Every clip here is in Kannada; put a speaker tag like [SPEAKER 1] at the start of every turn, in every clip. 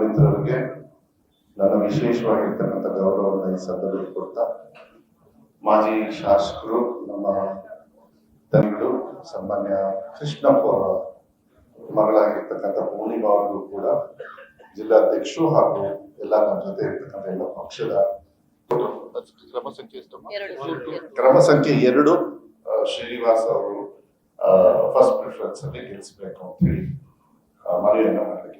[SPEAKER 1] ಮಿತ್ರರಿಗೆ ನನ್ನ ವಿಶೇಷವಾಗಿರ್ತಕ್ಕಂಥ ಗೌರವವನ್ನು ಈ ಸಂದರ್ಭದಲ್ಲಿ ಕೊಡ್ತಾ ಮಾಜಿ ಶಾಸಕರು ನಮ್ಮ ತಂಗಿಗಳು ಸಾಮಾನ್ಯ ಕೃಷ್ಣಪ್ಪ ಅವರ ಮಗಳಾಗಿರ್ತಕ್ಕಂಥ ಪೂರ್ಣಿಮಾ ಅವರಿಗೂ ಕೂಡ ಜಿಲ್ಲಾಧ್ಯಕ್ಷರು ಹಾಗೂ ಎಲ್ಲ ನಮ್ಮ ಜೊತೆ ಇರ್ತಕ್ಕಂಥ ಎಲ್ಲ ಪಕ್ಷದ ಕ್ರಮ ಸಂಖ್ಯೆ ಕ್ರಮ ಸಂಖ್ಯೆ ಎರಡು ಆ, ಶ್ರೀನಿವಾಸ್ ಅವರು ಫಸ್ಟ್ ಪ್ರಿಫರೆನ್ಸ್ ಅಲ್ಲಿ ಗೆಲ್ಲಿಸಬೇಕು ಅಂತ ಹೇಳಿ ಮನವಿಯನ್ನು ಇಷ್ಟಪಡ್ತೀನಿ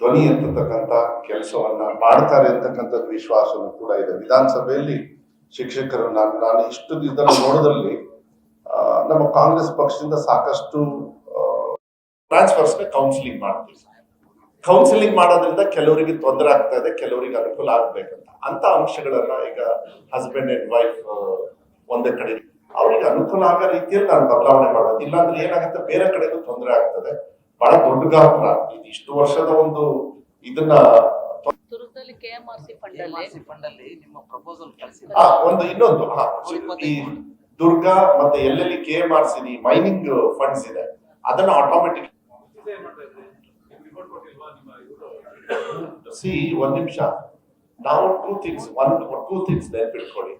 [SPEAKER 1] ಧ್ವನಿ ಅಂತಕ್ಕಂಥ ಕೆಲಸವನ್ನ ಮಾಡ್ತಾರೆ ಅಂತಕ್ಕಂಥದ್ದು ವಿಶ್ವಾಸವೂ ಕೂಡ ಇದೆ. ವಿಧಾನಸಭೆಯಲ್ಲಿ ಶಿಕ್ಷಕರು ನಾನು ನಾನು ಇಷ್ಟು ಇದನ್ನು ನೋಡೋದ್ರಲ್ಲಿ ನಮ್ಮ ಕಾಂಗ್ರೆಸ್ ಪಕ್ಷದಿಂದ ಸಾಕಷ್ಟು ಟ್ರಾನ್ಸ್ಫರ್ಸ್ ಕೌನ್ಸಿಲಿಂಗ್ ಮಾಡ್ತೀವಿ. ಕೌನ್ಸಿಲಿಂಗ್ ಮಾಡೋದ್ರಿಂದ ಕೆಲವರಿಗೆ ತೊಂದರೆ ಆಗ್ತಾ ಇದೆ, ಕೆಲವರಿಗೆ ಅನುಕೂಲ ಆಗ್ಬೇಕಂತ. ಅಂತ ಅಂಶಗಳನ್ನ ಈಗ ಹಸ್ಬೆಂಡ್ ಅಂಡ್ ವೈಫ್ ಒಂದೇ ಕಡೆ. ಅವರಿಗೆ ಅನುಕೂಲ ಆಗೋ ರೀತಿಯಲ್ಲಿ ನಾನು ಬದಲಾವಣೆ ಮಾಡೋದು. ಇಲ್ಲಾಂದ್ರೆ ಏನಾಗುತ್ತೆ? ಬೇರೆ ಕಡೆಗೂ ತೊಂದರೆ ಆಗ್ತದೆ. ಬಹಳ ದೊಡ್ಡ ಗಾತ್ರ. ಇದು ಇಷ್ಟು ವರ್ಷದ ಒಂದು ಇದನ್ನ ಒಂದು ಇನ್ನೊಂದು ಈ ದುರ್ಗ ಮತ್ತೆ ಎಲ್ಲೆಲ್ಲಿ K M R C mining funds ಇದೆ ಅದನ್ನ ಆಟೋಮೆಟಿಕ್ ಸಿ ಒಂದ್ ನಿಮಿಷ. ನಾವು two things one two things ನೆನ್ಪಿಟ್ಕೊಳ್ಳಿ.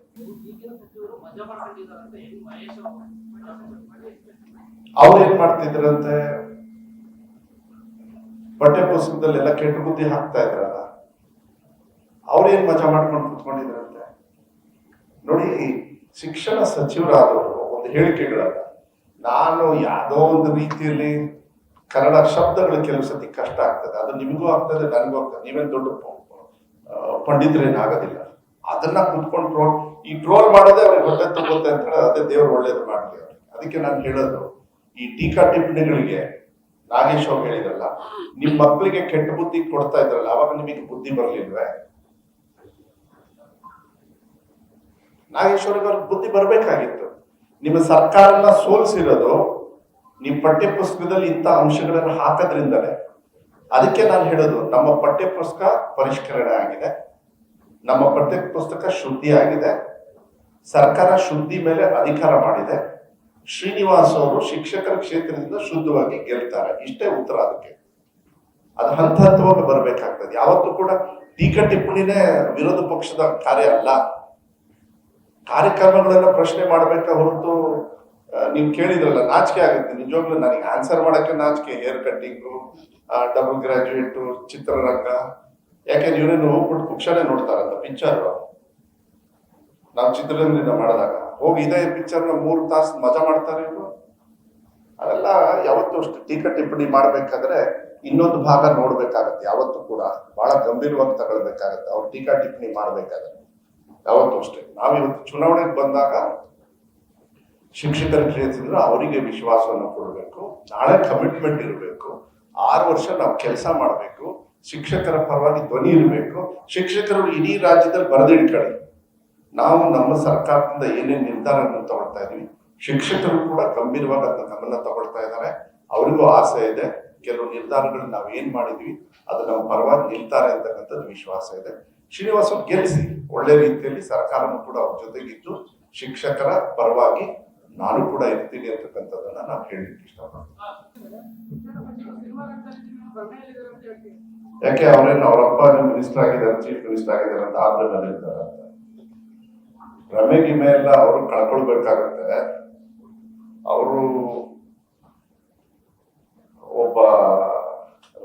[SPEAKER 2] ಅವ್ರು
[SPEAKER 1] ಏನ್ ಮಾಡ್ತಿದ್ರಂತೆ? ಪಠ್ಯ ಪುಸ್ತಕದಲ್ಲೆಲ್ಲ ಕೆಟ್ಟ ಬುದ್ಧಿ ಹಾಕ್ತಾ ಇದ್ರಲ್ಲ, ಅವ್ರೇನ್ ಮಜಾ ಮಾಡ್ಕೊಂಡು ಕುತ್ಕೊಂಡಿದ್ರಂತೆ? ನೋಡಿ ಶಿಕ್ಷಣ ಸಚಿವರಾದವರು ಒಂದು ಹೇಳಿಕೆಗಳಲ್ಲ ನಾನು ಯಾವುದೋ ಒಂದು ರೀತಿಯಲ್ಲಿ ಕನ್ನಡ ಶಬ್ದಗಳು ಕೆಲವು ಸತಿ ಕಷ್ಟ ಆಗ್ತದೆ. ಅದು ನಿಮಗೂ ಆಗ್ತದೆ, ನನಗೂ ಆಗ್ತದೆ. ನೀವೇನ್ ದೊಡ್ಡ ಪಂಡಿತರೇನು ಆಗೋದಿಲ್ಲ ಅದನ್ನ ಕುತ್ಕೊಂಡು ಟ್ರೋಲ್, ಈ ಟ್ರೋಲ್ ಮಾಡೋದೇ ಅವ್ರಿಗೆ ಹೊಟ್ಟೆ ತಗೋತ ಅಂತ ಹೇಳಿ ಅದೇ ದೇವ್ರು ಒಳ್ಳೇದು ಮಾಡ್ಲಿ ಅದಕ್ಕೆ ನಾನು ಹೇಳೋದು, ಈ ಟೀಕಾ ಟಿಪ್ಪಣಿಗಳಿಗೆ ನಾಗೇಶ್ ಅವ್ರು ಹೇಳಿದ್ರಲ್ಲ ನಿಮ್ ಮಕ್ಕಳಿಗೆ ಕೆಟ್ಟ ಬುದ್ಧಿ ಕೊಡ್ತಾ ಇದ್ರಲ್ಲ, ಅವಾಗ ನಿಮಗೆ ಬುದ್ಧಿ ಬರ್ಲಿಲ್ವೇ? ನಾಗೇಶ್ವರ ಬುದ್ಧಿ ಬರ್ಬೇಕಾಗಿತ್ತು. ನಿಮ್ಮ ಸರ್ಕಾರನ ಸೋಲಿಸಿರೋದು, ನಿಮ್ಮ ಪಠ್ಯ ಪುಸ್ತಕದಲ್ಲಿ ಇಂಥ ಅಂಶಗಳನ್ನು ಹಾಕೋದ್ರಿಂದಲೇ. ಅದಕ್ಕೆ ನಾನು ಹೇಳೋದು, ನಮ್ಮ ಪಠ್ಯ ಪುಸ್ತಕ ಪರಿಷ್ಕರಣೆ ಆಗಿದೆ. ನಮ್ಮ ಪಠ್ಯ ಪುಸ್ತಕ ಶುದ್ಧಿ ಆಗಿದೆ ಸರ್ಕಾರ ಶುದ್ಧಿ ಮೇಲೆ ಅಧಿಕಾರ ಮಾಡಿದೆ. ಶ್ರೀನಿವಾಸ್ ಅವರು ಶಿಕ್ಷಕರ ಕ್ಷೇತ್ರದಿಂದ ಶುದ್ಧವಾಗಿ ಗೆಲ್ತಾರೆ. ಇಷ್ಟೇ ಉತ್ತರ ಅದಕ್ಕೆ. ಅದು ಹಂತ ಹಂತವಾಗಿ ಬರಬೇಕಾಗ್ತದೆ. ಯಾವತ್ತೂ ಕೂಡ ಟೀಕ ಟಿಪ್ಪಣಿನೇ ವಿರೋಧ ಪಕ್ಷದ ಕಾರ್ಯ ಅಲ್ಲ. ಕಾರ್ಯಕ್ರಮಗಳನ್ನ ಪ್ರಶ್ನೆ ಮಾಡ್ಬೇಕ ಹೊರತು ನೀವು ಕೇಳಿದ್ರಲ್ಲ, ನಾಚಿಕೆ ಆಗುತ್ತೆ. ನಿಜವಾಗ್ಲೂ ನನಗೆ ಆನ್ಸರ್ ಮಾಡಕ್ಕೆ ನಾಚಿಕೆ ಹೇರ್ ಕಟ್ಟಿಂಗು ಡಬಲ್ ಗ್ರಾಜುಯೇಟು ಚಿತ್ರರಂಗ. ಯಾಕೆಂದ್ರೆ ಇವರೇನು ಹೋಗ್ಬಿಟ್ಟು ಪುಕ್ಷನೇ ನೋಡ್ತಾರಂತ ಪಿಕ್ಚರ್ ನಾವು ಚಿತ್ರರಂಗದಿಂದ ಮಾಡಿದಾಗ. ಹೋಗಿ ಇದೇ ಪಿಕ್ಚರ್ನ ಮೂರು ತಾಸು ಮಜಾ ಮಾಡ್ತಾರೆ ಇವರು. ಅದೆಲ್ಲ ಯಾವತ್ತೂ ಅಷ್ಟು. ಟೀಕ ಟಿಪ್ಪಣಿ ಮಾಡ್ಬೇಕಾದ್ರೆ ಇನ್ನೊಂದು ಭಾಗ ನೋಡ್ಬೇಕಾಗತ್ತೆ. ಯಾವತ್ತೂ ಕೂಡ ಬಹಳ ಗಂಭೀರವಾಗಿ ತಗೊಳ್ಬೇಕಾಗತ್ತೆ. ಅವ್ರು ಟೀಕಾ ಟಿಪ್ಪಣಿ ಮಾಡ್ಬೇಕಾಗತ್ತೆ. ಯಾವತ್ತೂ ಅಷ್ಟೇ. ನಾವಿವತ್ತು ಚುನಾವಣೆಗೆ ಬಂದಾಗ ಶಿಕ್ಷಕರ ಕೇಳ್ತಿದ್ರು ಅವರಿಗೆ ವಿಶ್ವಾಸವನ್ನು ಕೊಡಬೇಕು. ನಾಳೆ ಕಮಿಟ್ಮೆಂಟ್ ಇರಬೇಕು. ಆರು ವರ್ಷ ನಾವು ಕೆಲಸ ಮಾಡಬೇಕು. ಶಿಕ್ಷಕರ ಪರವಾಗಿ ಧ್ವನಿ ಇರಬೇಕು. ಶಿಕ್ಷಕರು ಇಡೀ ರಾಜ್ಯದಲ್ಲಿ ಬರೆದಿಡ್ಕೊಳ್ಳಿ ನಾವು ನಮ್ಮ ಸರ್ಕಾರದಿಂದ ಏನೇನು ನಿರ್ಧಾರವನ್ನು ತಗೊಳ್ತಾ ಇದೀವಿ? ಶಿಕ್ಷಕರು ಕೂಡ ಗಂಭೀರವಾಗಿ ಅದನ್ನ ಗಮನ ತಗೊಳ್ತಾ ಇದ್ದಾರೆ. ಅವರಿಗೂ ಆಸೆ ಇದೆ. ಕೆಲವು ನಿರ್ಧಾರಗಳು ನಾವು ಏನು ಮಾಡಿದ್ವಿ, ಅದು ನಮ್ಮ ಪರವಾಗಿ ನಿಲ್ತಾರೆ ಅಂತಕ್ಕಂಥದ್ದು ವಿಶ್ವಾಸ ಇದೆ. ಶ್ರೀನಿವಾಸ್ ಅವ್ರು ಗೆಲ್ಲಿಸಿ, ಒಳ್ಳೆ ರೀತಿಯಲ್ಲಿ ಸರ್ಕಾರನು ಕೂಡ ಅವ್ರ ಜೊತೆಗಿದ್ದು, ಶಿಕ್ಷಕರ ಪರವಾಗಿ ನಾನು ಕೂಡ ಇರ್ತೀನಿ ಅಂತಕ್ಕಂಥದ್ದನ್ನ ನಾನು ಹೇಳಲಿಕ್ಕೆ ಇಷ್ಟಪಡ್ತೀನಿ. ಯಾಕೆ ಅವ್ರೇನು ಅವರಪ್ಪ ಮಿನಿಸ್ಟರ್ ಆಗಿದ್ದಾರೆ, ಚೀಫ್ ಮಿನಿಸ್ಟರ್ ಆಗಿದ್ದಾರೆ ಅಂತ ಆದ್ರೆ ಇದ್ದಾರೆ ಅಂತ. ರಮೆ, ಗಿಮೆ ಎಲ್ಲ ಅವರು ಕಳ್ಕೊಳ್ಬೇಕಾಗತ್ತೆ. ಅವರು ಒಬ್ಬ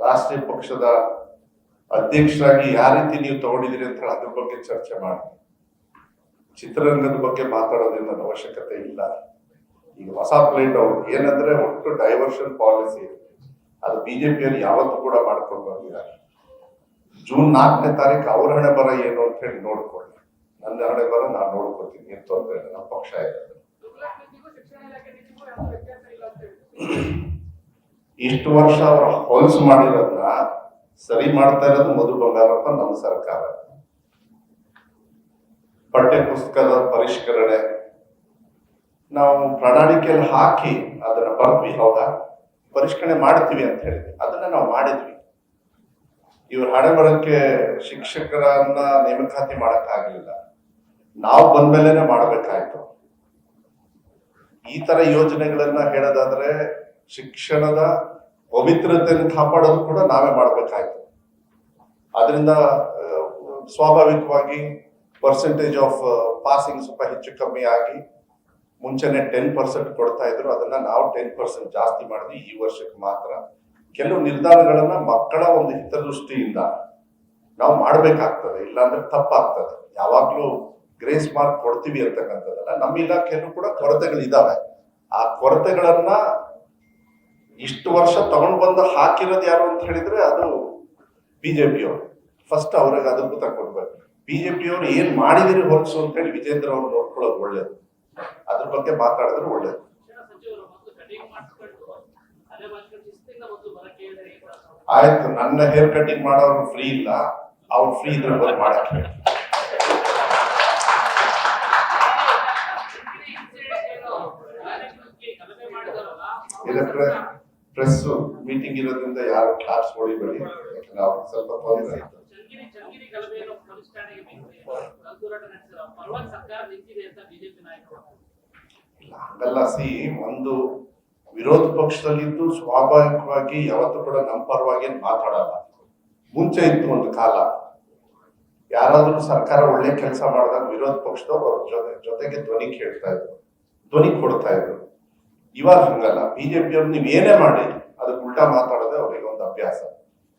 [SPEAKER 1] ರಾಷ್ಟ್ರೀಯ ಪಕ್ಷದ ಅಧ್ಯಕ್ಷರಾಗಿ ಯಾವ ರೀತಿ ನೀವು ತಗೊಂಡಿದ್ದೀರಿ ಅಂತ ಹೇಳಿ ಅದ್ರ ಬಗ್ಗೆ ಚರ್ಚೆ ಮಾಡಿ. ಚಿತ್ರರಂಗದ ಬಗ್ಗೆ ಮಾತಾಡೋದ್ರಿಂದ ಅವಶ್ಯಕತೆ ಇಲ್ಲ. ಈಗ ಹೊಸ ಪ್ಲೇಟ್ ಅವ್ರು ಏನಂದ್ರೆ ಒಟ್ಟು ಡೈವರ್ಷನ್ ಪಾಲಿಸಿ ಅದು ಬಿಜೆಪಿಯಲ್ಲಿ ಯಾವತ್ತೂ ಕೂಡ ಮಾಡ್ಕೊಂಡು ಬಂದಿದ್ದಾರೆ ಜೂನ್ ನಾಲ್ಕನೇ ತಾರೀಕು ಅವ್ರ ಹಣೆ ಬರ ಏನು ಅಂತ ಹೇಳಿ ನೋಡ್ಕೊಳ್ಳಿ. ನನ್ನ ಹಣೆ ಬರ ನಾನು ನೋಡ್ಕೊತೀನಿ. ಏನು ತೊಂದರೆ ಇಲ್ಲ. ನಮ್ಮ ಪಕ್ಷ ಇದೆ. ಇಷ್ಟು ವರ್ಷ ಅವರ ಹೊಲಸು ಮಾಡಿರೋದನ್ನ ಸರಿ ಮಾಡ್ತಾ ಇರೋದು ಮಧು ಬಂಗಾರಪ್ಪ ನಮ್ಮ ಸರ್ಕಾರ. ಪಠ್ಯ ಪುಸ್ತಕದ ಪರಿಷ್ಕರಣೆ. ನಾವು ಪ್ರಣಾಳಿಕೆಯಲ್ಲಿ ಹಾಕಿ ಅದನ್ನ ಬರ್ದ್ವಿ, ಹೌದಾ? ಪರಿಷ್ಕರಣೆ ಮಾಡ್ತೀವಿ ಅಂತ ಹೇಳಿದ್ವಿ. ಅದನ್ನ ನಾವು ಮಾಡಿದ್ವಿ. ಇವ್ರ ಹಣೆ ಬರಕ್ಕೆ ಶಿಕ್ಷಕರನ್ನ ನೇಮಕಾತಿ ಮಾಡಕ್ ಆಗ್ಲಿಲ್ಲ ನಾವು ಬಂದ್ಮೇಲೆನೆ ಮಾಡ್ಬೇಕಾಯ್ತು. ಈ ತರ ಯೋಜನೆಗಳನ್ನ ಹೇಳೋದಾದ್ರೆ ಶಿಕ್ಷಣದ ಪವಿತ್ರತೆಯನ್ನು ಕಾಪಾಡೋದು ಕೂಡ ನಾವೇ ಮಾಡಬೇಕಾಯ್ತು. ಅದರಿಂದ ಸ್ವಾಭಾವಿಕವಾಗಿ ಪರ್ಸೆಂಟೇಜ್ ಆಫ್ ಪಾಸಿಂಗ್ ಸ್ವಲ್ಪ ಹೆಚ್ಚು ಕಮ್ಮಿ ಆಗಿ ಮುಂಚೆನೆ ಟೆನ್ ಪರ್ಸೆಂಟ್ ಕೊಡ್ತಾ ಇದ್ರು. ಅದನ್ನ ನಾವು ಟೆನ್ ಪರ್ಸೆಂಟ್ ಜಾಸ್ತಿ ಮಾಡಿದ್ವಿ ಈ ವರ್ಷಕ್ಕೆ ಮಾತ್ರ. ಕೆಲವು ನಿರ್ಧಾರಗಳನ್ನ ಮಕ್ಕಳ ಒಂದು ಹಿತದೃಷ್ಟಿಯಿಂದ ನಾವು ಮಾಡಬೇಕಾಗ್ತದೆ. ಇಲ್ಲಾಂದ್ರೆ ತಪ್ಪಾಗ್ತದೆ. ಯಾವಾಗ್ಲೂ ಗ್ರೇಸ್ ಮಾರ್ಕ್ ಕೊಡ್ತೀವಿ ಅಂತಕ್ಕಂಥದ್ದಲ್ಲ ನಮ್ಮ ಇಲಾಖೆಯಲ್ಲೂ ಕೂಡ ಕೊರತೆಗಳಿದ್ದಾವೆ ಆ ಕೊರತೆಗಳನ್ನ ಇಷ್ಟು ವರ್ಷ ತಗೊಂಡು ಬಂದು ಹಾಕಿರೋದು ಯಾರು ಅಂತ ಹೇಳಿದ್ರೆ ಅದು ಬಿಜೆಪಿಯವರು. ಫಸ್ಟ್ ಅವ್ರಿಗೆ ಅದ್ಭುತ ಕೊಡ್ಬೇಕು. ಬಿಜೆಪಿಯವರು ಏನ್ ಮಾಡಿದಿರಿ ಹೊರಸು ಅಂತ ಹೇಳಿ ವಿಜೇಂದ್ರ ಅವ್ರು ನೋಡ್ಕೊಳ್ಳೋದು ಒಳ್ಳೇದು. ಅದ್ರ ಬಗ್ಗೆ ಮಾತಾಡಿದ್ರೆ ಒಳ್ಳೇದು? ಆಯ್ತು ನನ್ನ ಹೇರ್ ಕಟಿಂಗ್ ಮಾಡೋರು ಫ್ರೀ ಇಲ್ಲ. ಅವ್ರು ಫ್ರೀ ಇದ್ರೆ ಬಂದು ಮಾಡಕ್ಕೆ ಇದಕ್ಕೆ ಪ್ರೆಸ್ ಮೀಟಿಂಗ್ ಇರೋದ್ರಿಂದ ಯಾರು ಕ್ಲಾಸ್ ಹೊಡಿಬೇಡಿ ಯಾಕಂದ್ರೆ ಅವ್ರಿಗೆ ಸ್ವಲ್ಪ ತೊಂದರೆ ಆಯ್ತು ಹಂಗಲ್ಲ. ಸಿ ಒಂದು ವಿರೋಧ ಪಕ್ಷದಲ್ಲಿದ್ದು ಸ್ವಾಭಾವಿಕವಾಗಿ ಯಾವತ್ತೂ ಕೂಡ ನಮ್ಮ ಪರವಾಗಿ ಮಾತಾಡಲ್ಲ. ಮುಂಚೆ ಇತ್ತು ಒಂದು ಕಾಲ. ಯಾರಾದ್ರೂ ಸರ್ಕಾರ ಒಳ್ಳೆ ಕೆಲಸ ಮಾಡಿದಾಗ ವಿರೋಧ ಪಕ್ಷದವ್ರು ಅವ್ರ ಜೊತೆ ಜೊತೆಗೆ ಧ್ವನಿ ಕೇಳ್ತಾ ಇದ್ರು. ಧ್ವನಿ ಕೊಡ್ತಾ ಇದ್ರು. ಇವಾಗ ಹಂಗಲ್ಲ. ಬಿಜೆಪಿಯವ್ರು ನೀವು ಏನೇ ಮಾಡಿ, ಅದಕ್ಕೆ ಉಲ್ಟಾ ಮಾತಾಡೋದೇ ಅವರಿಗೆ ಒಂದು ಅಭ್ಯಾಸ.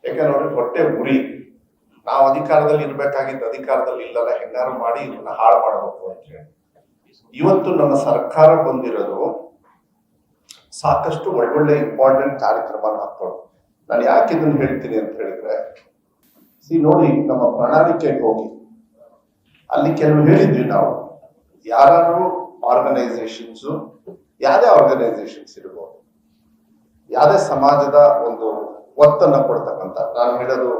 [SPEAKER 1] ಯಾಕಂದ್ರೆ ಅವ್ರಿಗೆ ಹೊಟ್ಟೆ ಗುರಿ ನಾವು ಅಧಿಕಾರದಲ್ಲಿ ಇರ್ಬೇಕಾಗಿದ್ದ ಅಧಿಕಾರದಲ್ಲಿ ಇಲ್ಲಲ್ಲ ಹೆಂಗಾರು ಮಾಡಿ ಇವನ್ನ ಹಾಳು ಮಾಡಬೇಕು ಅಂತ ಹೇಳಿ. ಇವತ್ತು ನಮ್ಮ ಸರ್ಕಾರ ಬಂದಿರೋದು ಸಾಕಷ್ಟು ಒಳ್ಳೊಳ್ಳೆ ಇಂಪಾರ್ಟೆಂಟ್ ಕಾರ್ಯಕ್ರಮ ಹಾಕೊಂಡು ನಾನು ಯಾಕೆ ಇದನ್ನು ಹೇಳ್ತೀನಿ ಅಂತ ಹೇಳಿದ್ರೆ, ಸಿ ನೋಡಿ ನಮ್ಮ ಪ್ರಣಾಳಿಕೆಗೆ ಹೋಗಿ. ಅಲ್ಲಿ ಕೆಲವು ಹೇಳಿದ್ವಿ ನಾವು. ಯಾರು ಆರ್ಗನೈಸೇಷನ್ಸ್ ಯಾವ್ದೇ ಆರ್ಗನೈಸೇಷನ್ಸ್ ಇರ್ಬೋದು ಯಾವುದೇ ಸಮಾಜದ ಒಂದು ಒತ್ತನ್ನು ಕೊಡ್ತಕ್ಕಂಥ, ನಾನು ಹೇಳೋದು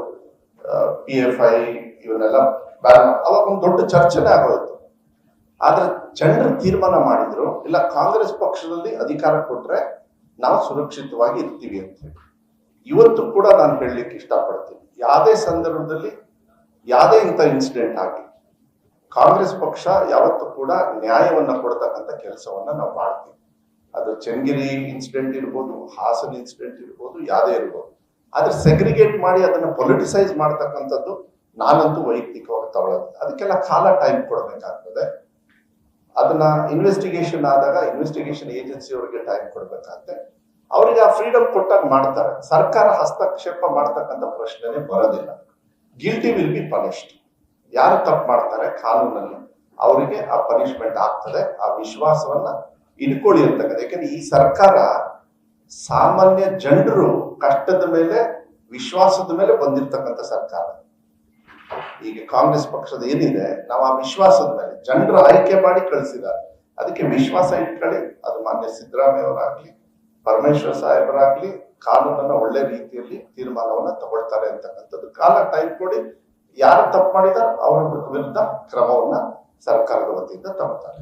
[SPEAKER 1] ಪಿ ಎಫ್ ಐ ಇವನ್ನೆಲ್ಲ ಬ್ಯಾನ್ ಅವಾಗ ಒಂದು ದೊಡ್ಡ ಚರ್ಚೆನೇ ಆಗೋಯ್ತು. ಆದ್ರೆ ಜನರು ತೀರ್ಮಾನ ಮಾಡಿದ್ರು, ಇಲ್ಲ ಕಾಂಗ್ರೆಸ್ ಪಕ್ಷದಲ್ಲಿ ಅಧಿಕಾರ ಕೊಟ್ಟರೆ ನಾವು ಸುರಕ್ಷಿತವಾಗಿ ಇರ್ತೀವಿ ಅಂತ ಹೇಳಿ. ಇವತ್ತು ಕೂಡ ನಾನು ಹೇಳಲಿಕ್ಕೆ ಇಷ್ಟಪಡ್ತೀನಿ. ಯಾವುದೇ ಸಂದರ್ಭದಲ್ಲಿ, ಯಾವುದೇ ಇಂಥ ಇನ್ಸಿಡೆಂಟ್ ಆಗಲಿ ಕಾಂಗ್ರೆಸ್ ಪಕ್ಷ ಯಾವತ್ತೂ ಕೂಡ ನ್ಯಾಯವನ್ನ ಕೊಡ್ತಕ್ಕಂಥ ಕೆಲಸವನ್ನ ನಾವು ಮಾಡ್ತೀವಿ. ಅದು ಚನ್ನಗಿರಿ ಇನ್ಸಿಡೆಂಟ್ ಇರ್ಬೋದು, ಹಾಸನ ಇನ್ಸಿಡೆಂಟ್ ಇರ್ಬೋದು, ಯಾವುದೇ ಇರ್ಬೋದು. ಆದ್ರೆ ಸೆಗ್ರಿಗೇಟ್ ಮಾಡಿ ಅದನ್ನ ಪೊಲಿಟಿಸೈಸ್ ಮಾಡ್ತಕ್ಕಂಥದ್ದು ನಾನಂತೂ ವೈಯಕ್ತಿಕವಾಗಿ ತಗೊಳ್ಳೋದು ಅದಕ್ಕೆಲ್ಲ ಕಾಲ ಟೈಮ್ ಕೊಡಬೇಕಾಗ್ತದೆ. ಅದನ್ನ ಇನ್ವೆಸ್ಟಿಗೇಷನ್ ಆದಾಗ ಇನ್ವೆಸ್ಟಿಗೇಷನ್ ಏಜೆನ್ಸಿ ಅವರಿಗೆ ಟೈಮ್ ಕೊಡಬೇಕಾಗತ್ತೆ. ಅವರಿಗೆ ಆ ಫ್ರೀಡಮ್ ಕೊಟ್ಟಾಗ ಮಾಡ್ತಾರೆ. ಸರ್ಕಾರ ಹಸ್ತಕ್ಷೇಪ ಮಾಡ್ತಕ್ಕಂಥ ಪ್ರಶ್ನೆನೇ ಬರೋದಿಲ್ಲ. ಗಿಲ್ಟಿ ವಿಲ್ ಬಿ ಪನಿಷ್ಡ್ ಯಾರು ತಪ್ಪು ಮಾಡ್ತಾರೆ? ಕಾನೂನಲ್ಲಿ. ಅವರಿಗೆ ಆ ಪನಿಷ್ಮೆಂಟ್ ಆಗ್ತದೆ. ಆ ವಿಶ್ವಾಸವನ್ನ ಇಟ್ಕೊಳ್ಳಿ ಅಂತಕ್ಕಂಥ ಯಾಕಂದ್ರೆ ಈ ಸರ್ಕಾರ ಸಾಮಾನ್ಯ ಜನರು ಕಷ್ಟದ ಮೇಲೆ, ವಿಶ್ವಾಸದ ಮೇಲೆ ಬಂದಿರ್ತಕ್ಕಂಥ ಸರ್ಕಾರ. ಈಗ ಕಾಂಗ್ರೆಸ್ ಪಕ್ಷದ ಏನಿದೆ, ನಾವು ಆ ವಿಶ್ವಾಸದ ಮೇಲೆ, ಜನರು ಆಯ್ಕೆ ಮಾಡಿ ಕಳಿಸಿದ್ದಾರೆ. ಅದಕ್ಕೆ ವಿಶ್ವಾಸ ಇಟ್ಕೊಳ್ಳಿ, ಅದು ಮಾನ್ಯ ಸಿದ್ದರಾಮಯ್ಯ ಅವರಾಗ್ಲಿ, ಪರಮೇಶ್ವರ್ ಸಾಹೇಬರಾಗ್ಲಿ, ಕಾನೂನನ್ನ ಒಳ್ಳೆ ರೀತಿಯಲ್ಲಿ ತೀರ್ಮಾನವನ್ನ ತಗೊಳ್ತಾರೆ ಅಂತಕ್ಕಂಥದ್ದು. ಕಾಲ ಟೈಮ್ ಕೊಡಿ, ಯಾರು ತಪ್ಪು ಮಾಡಿದಾರ ಅವರ ವಿರುದ್ಧ ಕ್ರಮವನ್ನ ಸರ್ಕಾರದ ವತಿಯಿಂದ ತಗೋತಾರೆ